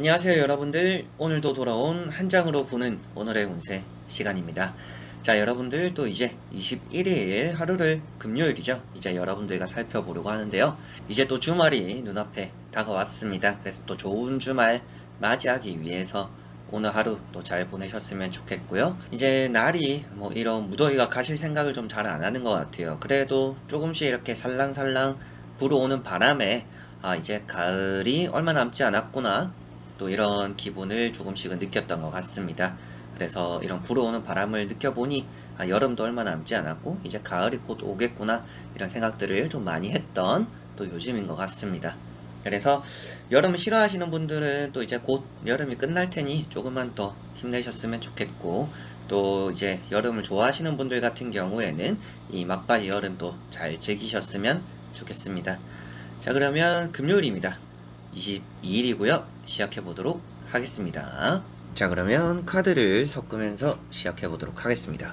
안녕하세요 여러분들. 오늘도 돌아온 한 장으로 보는 오늘의 운세 시간입니다. 자 여러분들 또 이제 21일 하루를 금요일이죠. 이제 여러분들과 살펴보려고 하는데요. 이제 또 주말이 눈앞에 다가왔습니다. 그래서 또 좋은 주말 맞이하기 위해서 오늘 하루 또 잘 보내셨으면 좋겠고요. 이제 날이 뭐 이런 무더위가 가실 생각을 좀 잘 안 하는 것 같아요. 그래도 조금씩 이렇게 살랑살랑 불어오는 바람에 아 이제 가을이 얼마 남지 않았구나 또 이런 기분을 조금씩은 느꼈던 것 같습니다. 그래서 이런 불어오는 바람을 느껴보니 아, 여름도 얼마 남지 않았고 이제 가을이 곧 오겠구나 이런 생각들을 좀 많이 했던 또 요즘인 것 같습니다. 그래서 여름 싫어하시는 분들은 또 이제 곧 여름이 끝날 테니 조금만 더 힘내셨으면 좋겠고 또 이제 여름을 좋아하시는 분들 같은 경우에는 이 막바지 여름도 잘 즐기셨으면 좋겠습니다. 자 그러면 금요일입니다. 22일이고요. 시작해 보도록 하겠습니다. 자, 그러면 카드를 섞으면서 시작해 보도록 하겠습니다.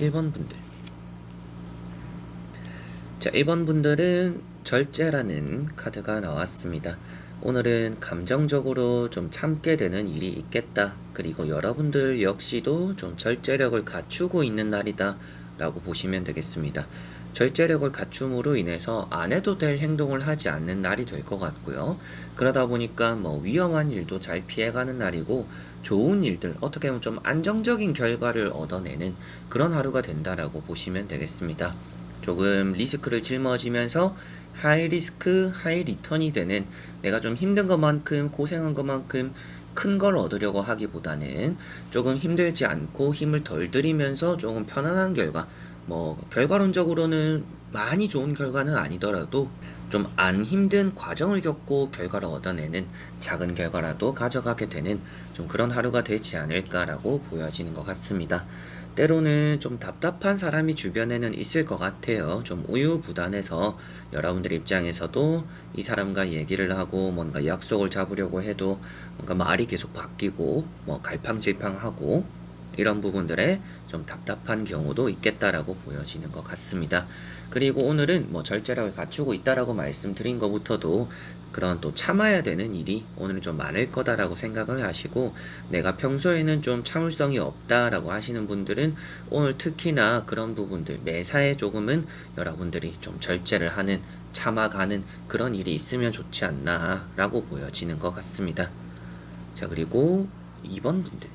1번 분들. 자, 1번 분들은 절제라는 카드가 나왔습니다. 오늘은 감정적으로 좀 참게 되는 일이 있겠다. 그리고 여러분들 역시도 좀 절제력을 갖추고 있는 날이다. 라고 보시면 되겠습니다. 절제력을 갖춤으로 인해서 안 해도 될 행동을 하지 않는 날이 될 것 같고요. 그러다 보니까 뭐 위험한 일도 잘 피해가는 날이고 좋은 일들 어떻게 보면 좀 안정적인 결과를 얻어내는 그런 하루가 된다라고 보시면 되겠습니다. 조금 리스크를 짊어지면서 하이 리스크 하이 리턴이 되는 내가 좀 힘든 것만큼 고생한 것만큼 큰 걸 얻으려고 하기보다는 조금 힘들지 않고 힘을 덜 들이면서 조금 편안한 결과 뭐 결과론적으로는 많이 좋은 결과는 아니더라도 좀 안 힘든 과정을 겪고 결과를 얻어내는 작은 결과라도 가져가게 되는 좀 그런 하루가 되지 않을까라고 보여지는 것 같습니다. 때로는 좀 답답한 사람이 주변에는 있을 것 같아요. 좀 우유부단해서 여러분들 입장에서도 이 사람과 얘기를 하고 뭔가 약속을 잡으려고 해도 뭔가 말이 계속 바뀌고 뭐 갈팡질팡하고 이런 부분들에 좀 답답한 경우도 있겠다라고 보여지는 것 같습니다. 그리고 오늘은 뭐 절제력을 갖추고 있다라고 말씀드린 것부터도 그런 또 참아야 되는 일이 오늘은 좀 많을 거다라고 생각을 하시고 내가 평소에는 좀 참을성이 없다라고 하시는 분들은 오늘 특히나 그런 부분들 매사에 조금은 여러분들이 좀 절제를 하는 참아가는 그런 일이 있으면 좋지 않나라고 보여지는 것 같습니다. 자 그리고 2번 분들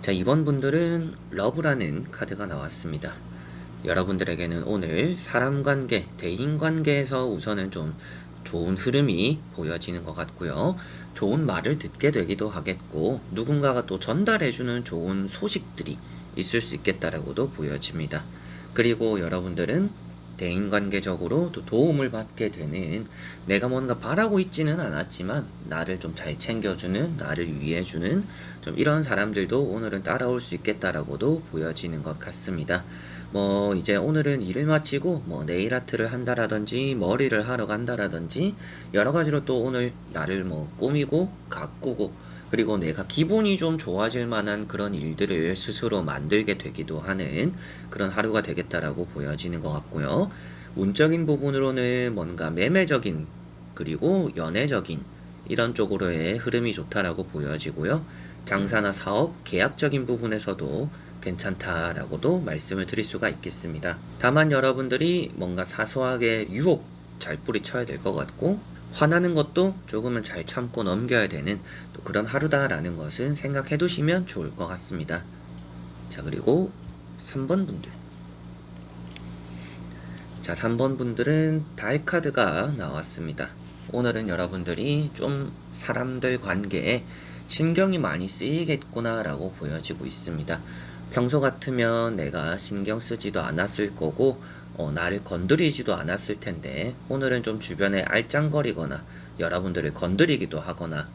자, 이번 분들은 러브라는 카드가 나왔습니다. 여러분들에게는 오늘 사람 관계, 대인 관계에서 우선은 좀 좋은 흐름이 보여지는 것 같고요. 좋은 말을 듣게 되기도 하겠고, 누군가가 또 전달해주는 좋은 소식들이 있을 수 있겠다라고도 보여집니다. 그리고 여러분들은 대인관계적으로 또 도움을 받게 되는 내가 뭔가 바라고 있지는 않았지만 나를 좀 잘 챙겨주는 나를 위해주는 좀 이런 사람들도 오늘은 따라올 수 있겠다라고도 보여지는 것 같습니다. 뭐 이제 오늘은 일을 마치고 뭐 네일 아트를 한다라든지 머리를 하러 간다라든지 여러 가지로 또 오늘 나를 뭐 꾸미고 가꾸고 그리고 내가 기분이 좀 좋아질 만한 그런 일들을 스스로 만들게 되기도 하는 그런 하루가 되겠다라고 보여지는 것 같고요. 운적인 부분으로는 뭔가 매매적인 그리고 연애적인 이런 쪽으로의 흐름이 좋다라고 보여지고요. 장사나 사업, 계약적인 부분에서도 괜찮다라고도 말씀을 드릴 수가 있겠습니다. 다만 여러분들이 뭔가 사소하게 유혹 잘 뿌리쳐야 될 것 같고 화나는 것도 조금은 잘 참고 넘겨야 되는 또 그런 하루다라는 것은 생각해 두시면 좋을 것 같습니다. 자, 그리고 3번 분들. 자, 3번 분들은 달 카드가 나왔습니다. 오늘은 여러분들이 좀 사람들 관계에 신경이 많이 쓰이겠구나라고 보여지고 있습니다. 평소 같으면 내가 신경 쓰지도 않았을 거고, 어, 나를 건드리지도 않았을 텐데, 오늘은 좀 주변에 알짱거리거나, 여러분들을 건드리기도 하거나,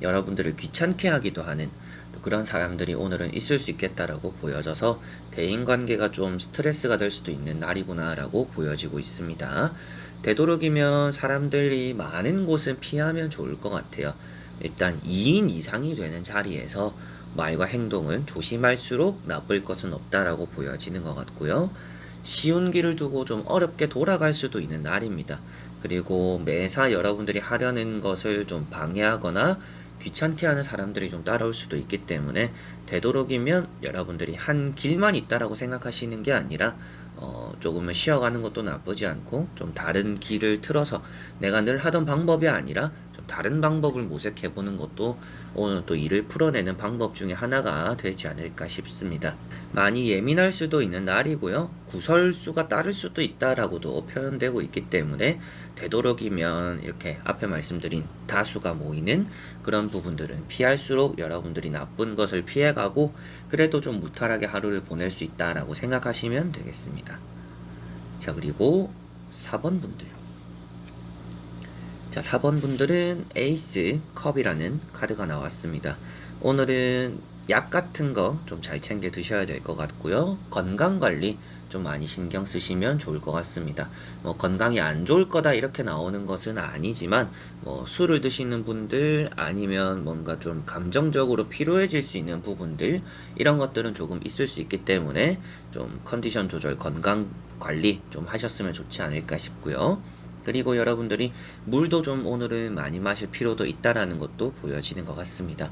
여러분들을 귀찮게 하기도 하는 또 그런 사람들이 오늘은 있을 수 있겠다라고 보여져서 대인 관계가 좀 스트레스가 될 수도 있는 날이구나라고 보여지고 있습니다. 되도록이면 사람들이 많은 곳은 피하면 좋을 것 같아요. 일단 2인 이상이 되는 자리에서 말과 행동은 조심할수록 나쁠 것은 없다라고 보여지는 것 같고요. 쉬운 길을 두고 좀 어렵게 돌아갈 수도 있는 날입니다. 그리고 매사 여러분들이 하려는 것을 좀 방해하거나 귀찮게 하는 사람들이 좀 따라올 수도 있기 때문에 되도록이면 여러분들이 한 길만 있다라고 생각하시는 게 아니라 어, 조금은 쉬어가는 것도 나쁘지 않고 좀 다른 길을 틀어서 내가 늘 하던 방법이 아니라 좀 다른 방법을 모색해 보는 것도 오늘 또 일을 풀어내는 방법 중에 하나가 되지 않을까 싶습니다. 많이 예민할 수도 있는 날이고요. 구설수가 따를 수도 있다라고도 표현되고 있기 때문에 되도록이면 이렇게 앞에 말씀드린 다수가 모이는 그런 부분들은 피할수록 여러분들이 나쁜 것을 피해가고 그래도 좀 무탈하게 하루를 보낼 수 있다라고 생각하시면 되겠습니다. 자, 그리고 4번 분들. 자, 4번 분들은 에이스 컵이라는 카드가 나왔습니다. 오늘은 약 같은 거 좀 잘 챙겨 드셔야 될 것 같고요. 건강 관리 좀 많이 신경 쓰시면 좋을 것 같습니다. 뭐 건강이 안 좋을 거다 이렇게 나오는 것은 아니지만 뭐 술을 드시는 분들 아니면 뭔가 좀 감정적으로 피로해질 수 있는 부분들 이런 것들은 조금 있을 수 있기 때문에 좀 컨디션 조절 건강 관리 좀 하셨으면 좋지 않을까 싶고요. 그리고 여러분들이 물도 좀 오늘은 많이 마실 필요도 있다라는 것도 보여지는 것 같습니다.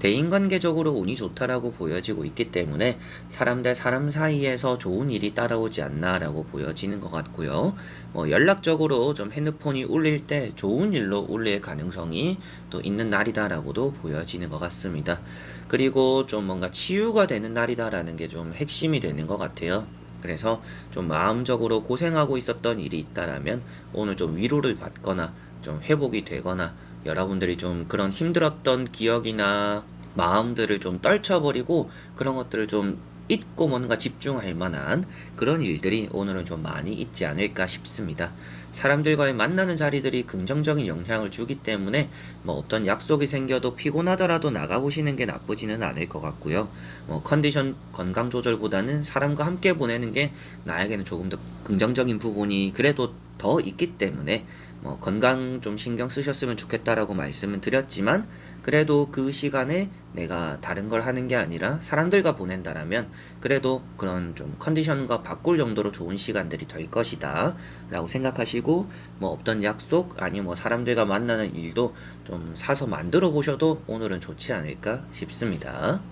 대인관계적으로 운이 좋다라고 보여지고 있기 때문에 사람 대 사람 사이에서 좋은 일이 따라오지 않나라고 보여지는 것 같고요. 뭐 연락적으로 좀 핸드폰이 울릴 때 좋은 일로 울릴 가능성이 또 있는 날이다라고도 보여지는 것 같습니다. 그리고 좀 뭔가 치유가 되는 날이다라는 게 좀 핵심이 되는 것 같아요. 그래서 좀 마음적으로 고생하고 있었던 일이 있다라면 오늘 좀 위로를 받거나 좀 회복이 되거나 여러분들이 좀 그런 힘들었던 기억이나 마음들을 좀 떨쳐버리고 그런 것들을 좀 잊고 뭔가 집중할 만한 그런 일들이 오늘은 좀 많이 있지 않을까 싶습니다. 사람들과의 만나는 자리들이 긍정적인 영향을 주기 때문에 뭐 어떤 약속이 생겨도 피곤하더라도 나가보시는 게 나쁘지는 않을 것 같고요. 뭐 컨디션 건강 조절보다는 사람과 함께 보내는 게 나에게는 조금 더 긍정적인 부분이 그래도 더 있기 때문에 뭐 건강 좀 신경 쓰셨으면 좋겠다라고 말씀은 드렸지만 그래도 그 시간에 내가 다른 걸 하는 게 아니라 사람들과 보낸다라면 그래도 그런 좀 컨디션과 바꿀 정도로 좋은 시간들이 될 것이다 라고 생각하시고 뭐 없던 약속 아니 뭐 사람들과 만나는 일도 좀 사서 만들어 보셔도 오늘은 좋지 않을까 싶습니다.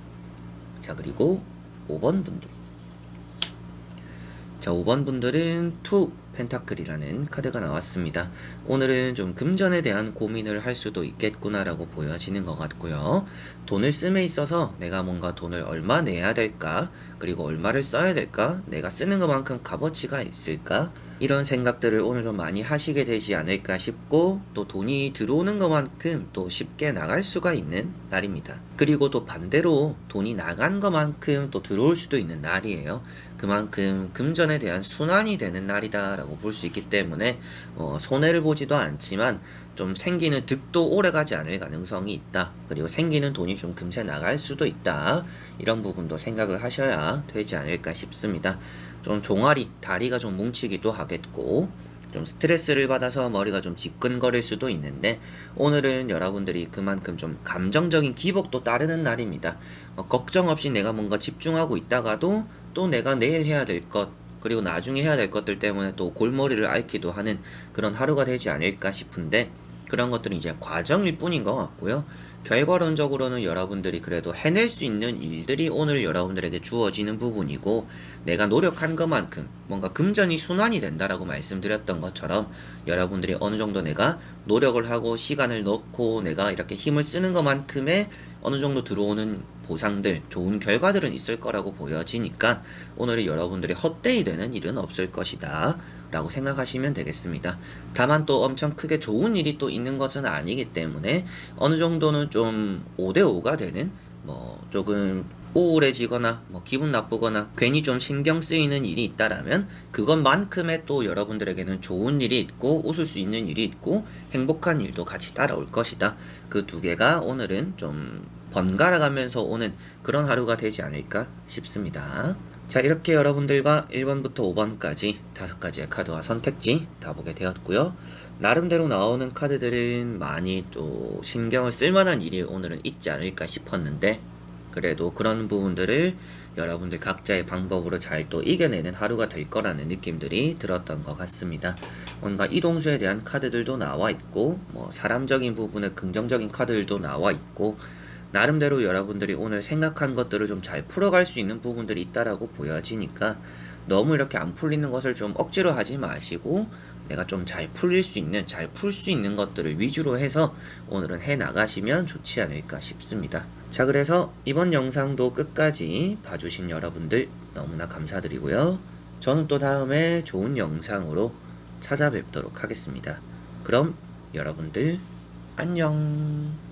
자 그리고 5번 분들. 자, 5번 분들은 투 펜타클이라는 카드가 나왔습니다. 오늘은 좀 금전에 대한 고민을 할 수도 있겠구나라고 보여지는 것 같고요. 돈을 씀에 있어서 내가 뭔가 돈을 얼마 내야 될까? 그리고 얼마를 써야 될까? 내가 쓰는 것만큼 값어치가 있을까? 이런 생각들을 오늘 좀 많이 하시게 되지 않을까 싶고 또 돈이 들어오는 것만큼 또 쉽게 나갈 수가 있는 날입니다. 그리고 또 반대로 돈이 나간 것만큼 또 들어올 수도 있는 날이에요. 그만큼 금전에 대한 순환이 되는 날이다 있다라고 볼 수 있기 때문에 어, 손해를 보지도 않지만 좀 생기는 득도 오래 가지 않을 가능성이 있다. 그리고 생기는 돈이 좀 금세 나갈 수도 있다. 이런 부분도 생각을 하셔야 되지 않을까 싶습니다. 좀 종아리, 다리가 좀 뭉치기도 하겠고 좀 스트레스를 받아서 머리가 좀 지끈거릴 수도 있는데 오늘은 여러분들이 그만큼 좀 감정적인 기복도 따르는 날입니다. 어, 걱정 없이 내가 뭔가 집중하고 있다가도 또 내가 내일 해야 될 것 그리고 나중에 해야 될 것들 때문에 또 골머리를 앓기도 하는 그런 하루가 되지 않을까 싶은데 그런 것들은 이제 과정일 뿐인 것 같고요. 결과론적으로는 여러분들이 그래도 해낼 수 있는 일들이 오늘 여러분들에게 주어지는 부분이고 내가 노력한 것만큼 뭔가 금전이 순환이 된다라고 말씀드렸던 것처럼 여러분들이 어느 정도 내가 노력을 하고 시간을 넣고 내가 이렇게 힘을 쓰는 것만큼의 어느 정도 들어오는 보상들, 좋은 결과들은 있을 거라고 보여지니까 오늘은 여러분들이 헛되이 되는 일은 없을 것이다. 라고 생각하시면 되겠습니다. 다만 또 엄청 크게 좋은 일이 또 있는 것은 아니기 때문에 어느 정도는 좀 5대5가 되는 뭐 조금 우울해지거나 뭐 기분 나쁘거나 괜히 좀 신경 쓰이는 일이 있다라면 그것만큼의 또 여러분들에게는 좋은 일이 있고 웃을 수 있는 일이 있고 행복한 일도 같이 따라올 것이다. 그 두 개가 오늘은 좀 번갈아 가면서 오는 그런 하루가 되지 않을까 싶습니다. 자, 이렇게 여러분들과 1번부터 5번까지 다섯 가지의 카드와 선택지 다 보게 되었고요. 나름대로 나오는 카드들은 많이 또 신경을 쓸 만한 일이 오늘은 있지 않을까 싶었는데 그래도 그런 부분들을 여러분들 각자의 방법으로 잘 또 이겨내는 하루가 될 거라는 느낌들이 들었던 것 같습니다. 뭔가 이동수에 대한 카드들도 나와 있고, 뭐 사람적인 부분의 긍정적인 카드들도 나와 있고, 나름대로 여러분들이 오늘 생각한 것들을 좀 잘 풀어갈 수 있는 부분들이 있다라고 보여지니까 너무 이렇게 안 풀리는 것을 좀 억지로 하지 마시고 내가 좀 잘 풀릴 수 있는, 잘 풀 수 있는 것들을 위주로 해서 오늘은 해 나가시면 좋지 않을까 싶습니다. 자, 그래서 이번 영상도 끝까지 봐주신 여러분들 너무나 감사드리고요. 저는 또 다음에 좋은 영상으로 찾아뵙도록 하겠습니다. 그럼 여러분들 안녕.